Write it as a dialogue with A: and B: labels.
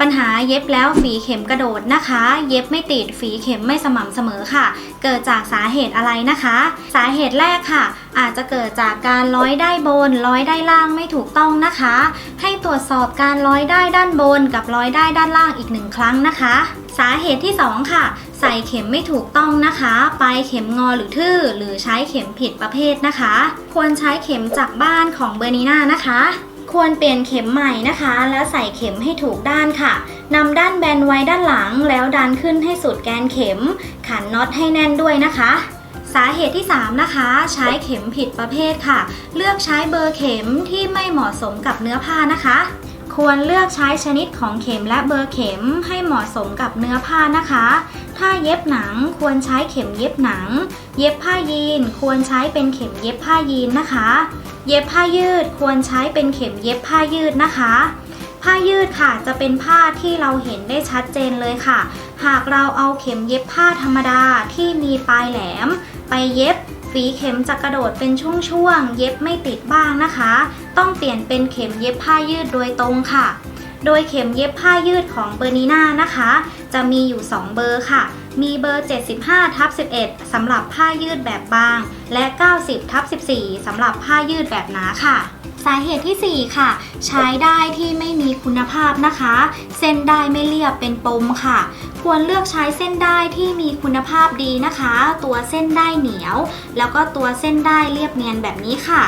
A: ปัญหาเย็บแล้วฝีเข็มกระโดดนะคะ เย็บไม่ติดฝีเข็มไม่สม่ำเสมอค่ะ เกิดจากสาเหตุอะไรนะคะ สาเหตุแรกค่ะ อาจจะเกิดจากการร้อยได้บน ร้อยได้ล่างไม่ถูกต้องนะคะ ให้ตรวจสอบการร้อยได้ด้านบนกับร้อยได้ด้านล่างอีกหนึ่งครั้งนะคะ สาเหตุที่ 2 ค่ะ ใส่เข็มไม่ถูกต้องนะคะ ปลายเข็มงอหรือทื่อ หรือใช้เข็มผิดประเภทนะคะ ควรใช้เข็มจากบ้านของเบอร์นีน่านะคะ ควรเปลี่ยนเข็มใหม่นะคะ แล้วใส่เข็มให้ถูกด้านค่ะนำด้านแบนไว้ด้านหลัง แล้วดันขึ้นให้สุดแกนเข็ม ขันน็อตให้แน่นด้วยนะคะ สาเหตุที่ 3 นะคะ ใช้เข็มผิดประเภทค่ะ เลือกใช้เบอร์เข็มที่ไม่เหมาะสมกับเนื้อผ้านะคะ ควรเลือกใช้ชนิดของเข็มและเบอร์เข็มให้เหมาะสมกับเนื้อผ้านะคะ ถ้าเย็บหนังควรใช้เข็มเย็บหนัง เย็บผ้ายีนควรใช้เป็นเข็มเย็บผ้ายีนนะคะ เย็บผ้ายืดควรใช้เป็นเข็มเย็บผ้ายืดนะคะ ผ้ายืดค่ะจะเป็นผ้าที่เราเห็นได้ชัดเจนเลยค่ะ หากเราเอาเข็มเย็บผ้าธรรมดาที่มีปลายแหลม ไปเย็บ ฝีเข็มจะกระโดดเป็นช่วงๆ เย็บไม่ติดบ้างนะคะ ต้องเปลี่ยนเป็นเข็มเย็บผ้ายืดโดยตรงค่ะ โดยเข็มเย็บผ้ายืดของเบอร์นีน่านะคะ จะมีอยู่ 2 เบอร์ค่ะ มีเบอร์ 75ทับ11สำหรับผ้ายืดแบบบาง และ 90ทับ14สำหรับผ้ายืดแบบหนาค่ะสาเหตุที่ 4 ค่ะ ใช้ได้ที่ไม่มีคุณภาพนะคะ เส้นได้ไม่เรียบเป็นปมค่ะ ควรเลือกใช้เส้นได้ที่มีคุณภาพดีนะคะ ตัวเส้นได้เหนียว แล้วก็ตัวเส้นได้เรียบเนียนแบบนี้ค่ะ